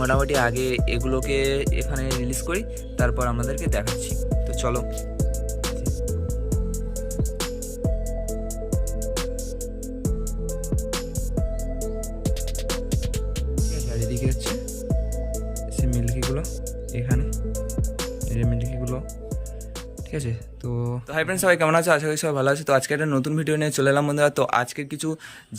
মোটামুটি আগে এগুলোকে এখানে রিলিজ করি, তারপর আমাদেরকে দেখাচ্ছি। তো চলো। এদিকে হচ্ছে মিল্কিগুলো এখানে এই যে মিল্কিগুলো ঠিক আছে? তো তো হাই ফ্রেন্ড সবাই কেমন আছো? আশা করি সবাই ভালো আছে। তো আজকে একটা নতুন ভিডিও নিয়ে চলে এলাম বন্ধুরা। তো আজকে কিছু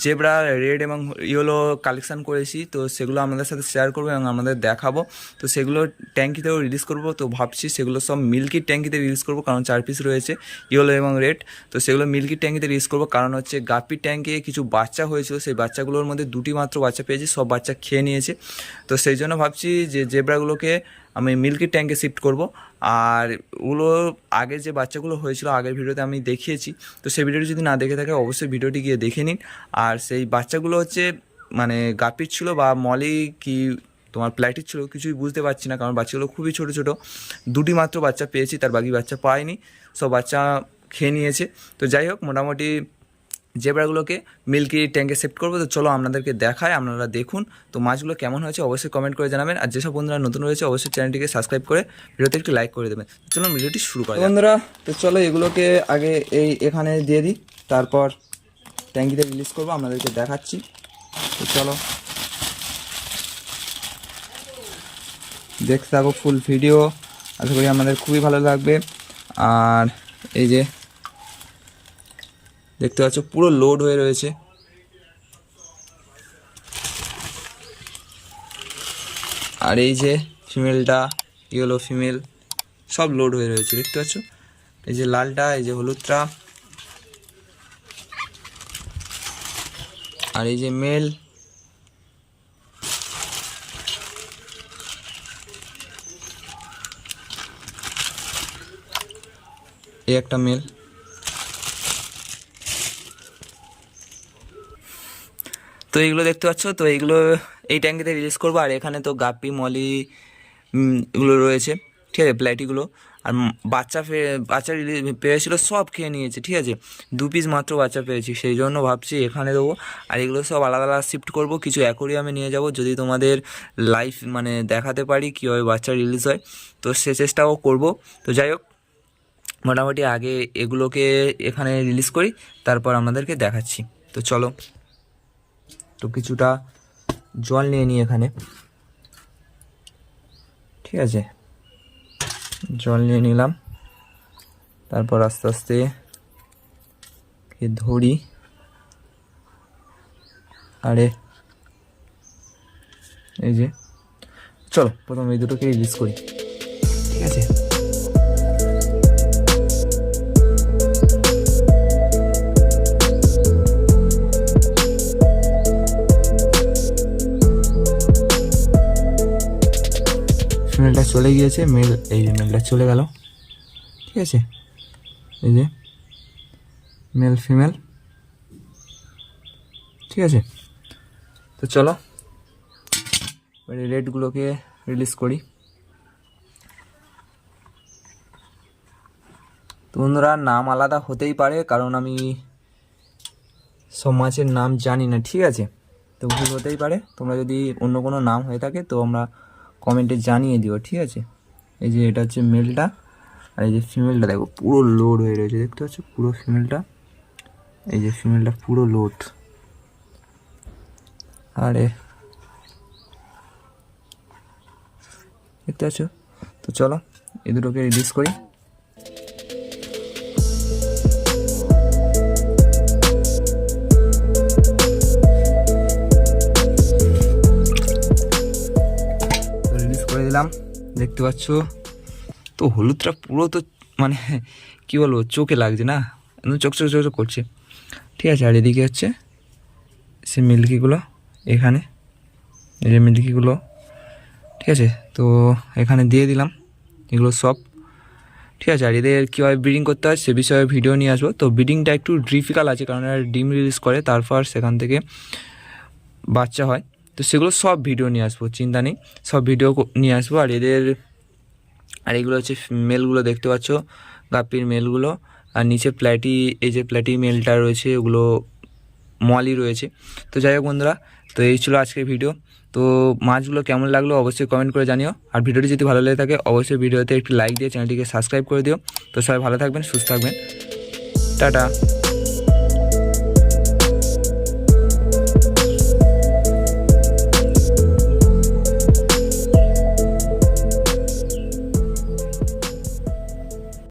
জেব্রা রেড এবং ইয়েলো কালেকশন করেছি। তো সেগুলো আমাদের সাথে শেয়ার করব এবং আমাদের দেখাবো। তো সেগুলো ট্যাঙ্কিতেও রিলিজ করব। তো ভাবছি সেগুলো সব মিল্কির ট্যাঙ্কিতে রিলিজ করব, কারণ চার পিস রয়েছে ইয়েলো এবং রেড তো সেগুলো মিল্কির ট্যাঙ্কিতে রিলিজ করব, কারণ হচ্ছে গাপির ট্যাঙ্কে কিছু বাচ্চা হয়েছিল। সেই বাচ্চাগুলোর মধ্যে দুটি মাত্র বাচ্চা পেয়েছি, সব বাচ্চা খেয়ে নিয়েছে। তো সেই জন্য ভাবছি যে জেব্রাগুলোকে আমি মিল্কির ট্যাঙ্কে শিফট করব। আর ওগুলো আগে যে বাচ্চাগুলো হয়েছিল, আগের ভিডিওতে আমি দেখিয়েছি। তো সেই ভিডিওটি যদি না দেখে থাকে, অবশ্যই ভিডিওটি গিয়ে দেখে নিন। আর সেই বাচ্চাগুলো হচ্ছে মানে গাপির ছিল বা মলি কি তোমার প্ল্যাটির ছিল, কিছুই বুঝতে পারছি না। কারণ বাচ্চাগুলো খুবই ছোটো ছোটো। দুটি মাত্র বাচ্চা পেয়েছি, তার বাকি বাচ্চা পায়নি। সব বাচ্চা খেয়ে নিয়েছে। তো যাই হোক, মোটামুটি জেব্রাগুলোকে মিল্কি ট্যাঙ্কে সেট করব। তো চলো আপনাদেরকে দেখায় আপনারা দেখুন। তো মাছগুলো কেমন হয়েছে অবশ্যই কমেন্ট করে জানাবেন। আর যেসব বন্ধুরা নতুন রয়েছে অবশ্যই চ্যানেলটিকে সাবস্ক্রাইব করে ভিডিওতে একটু লাইক করে দেবেন। তো চলো ভিডিওটি শুরু করা বন্ধুরা তো চলো এগুলোকে আগে এই এখানে দিয়ে দিই। তারপর ট্যাঙ্কিতে রিলিজ করব আপনাদেরকে দেখাচ্ছি। তো চলো। দেখতে থাকো ফুল ভিডিও আশা করি আমাদের খুবই ভালো লাগবে। আর এই যে দেখতে পাচ্ছ, পুরো লোড হয়ে রয়েছে। আর এই যে ফিমেলটা ইয়েলো ফিমেল সব লোড হয়ে রয়েছে, দেখতে পাচ্ছ? এই যে লালটা, এই যে হলুদটা। আর এই যে মেল এই একটা মেল তো এইগুলো দেখতে পাচ্ছ? তো এইগুলো এই ট্যাঙ্কিতে রিলিজ করব। আর এখানে তো গাপ্পি, মলি এগুলো রয়েছে। ঠিক আছে প্লাইটিগুলো আর বাচ্চা বাচ্চা রিলিজ পেয়েছিলো, সব খেয়ে নিয়েছে। ঠিক আছে, দু পিস মাত্র বাচ্চা পেয়েছি। সেই জন্য ভাবছি এখানে দেবো। আর এগুলো সব আলাদা আলাদা শিফট করব। কিছু অ্যাকোরিয়ামে নিয়ে যাব। যদি তোমাদের লাইফ মানে দেখাতে পারি কীভাবে বাচ্চা রিলিজ হয়। তো সে চেষ্টাও করব। তো যাই হোক, মোটামুটি আগে এগুলোকে এখানে রিলিজ করি। তারপর আমাদেরকে দেখাচ্ছি। তো চলো। তো কিছুটা জল নিয়ে নিই এখানে। ঠিক আছে? জল নিয়ে নিলাম। তারপর আস্তে আস্তে ধরি। আরে, এই যে, চলো, প্রথমে এই দুটোকে রিলিজ করি। ঠিক আছে? চলে গিয়েছে, মেল, এই যে মেলটা চলে গেল। ঠিক আছে? এই যে মেল ফিমেল ঠিক আছে? তো চলো, এবারে রেডগুলোকে রিলিজ করি। তো বন্ধুরা, নাম আলাদা হতেই পারে, কারণ আমি সব মাছের নাম জানি না, ঠিক আছে? তো ভুল হতেই পারে। তোমরা যদি অন্য কোনো নাম হয়ে থাকে, তো আমরা কমেন্টে জানিয়ে দিও, ঠিক আছে? এই যে এটা হচ্ছে মেলটা, আর এই যে ফিমেলটা, দেখো, পুরো লোড হয়ে রয়েছে। দেখতে পাচ্ছ? পুরো ফিমেলটা, এই যে ফিমেলটা পুরো লোড। আরে, দেখতে পাচ্ছ? তো চলো, এই দুটোকে রিলিজ করি। দিলাম দেখতে পাচ্ছ। তো হলুদটা পুরো তো মানে কি বলব, চোখে লাগছে না? একদম চোখ চোখ চোখ করছে। ঠিক আছে, আর এদিকে হচ্ছে সে মিল্কিগুলো এখানে। এই যে মিল্কিগুলো। ঠিক আছে, তো এখানে দিয়ে দিলাম, এগুলো সব। ঠিক আছে, আর এদের কীভাবে ব্রিডিং করতে হয় সে বিষয়ে ভিডিও নিয়ে আসব। তো ব্রিডিংটা একটু ডিফিকাল্ট আছে, কারণ এরা ডিম রিলিজ করে, তারপর সেখান থেকে বাচ্চা হয়। তো সেগুলো সব ভিডিও নিয়ে আসব, চিন্তা নেই। সব ভিডিও নিয়ে আসব। আর এদের আর এগুলো হচ্ছে মেলগুলো দেখতে পাচ্ছ, গাপ্পির মেলগুলো আর নিচে প্ল্যাটি এই যে প্ল্যাটি মেলটা রয়েছে, ওগুলো মলি রয়েছে। তো যাই হোক বন্ধুরা, তো এই ছিল আজকের ভিডিও তো মাছগুলো কেমন লাগল অবশ্যই কমেন্ট করে জানিও। আর ভিডিওটি যদি ভালো লেগে থাকে, অবশ্যই ভিডিওতে একটি লাইক দিয়ে চ্যানেলটিকে সাবস্ক্রাইব করে দিও। তো সবাই ভালো থাকবেন, সুস্থ থাকবেন। টাটা।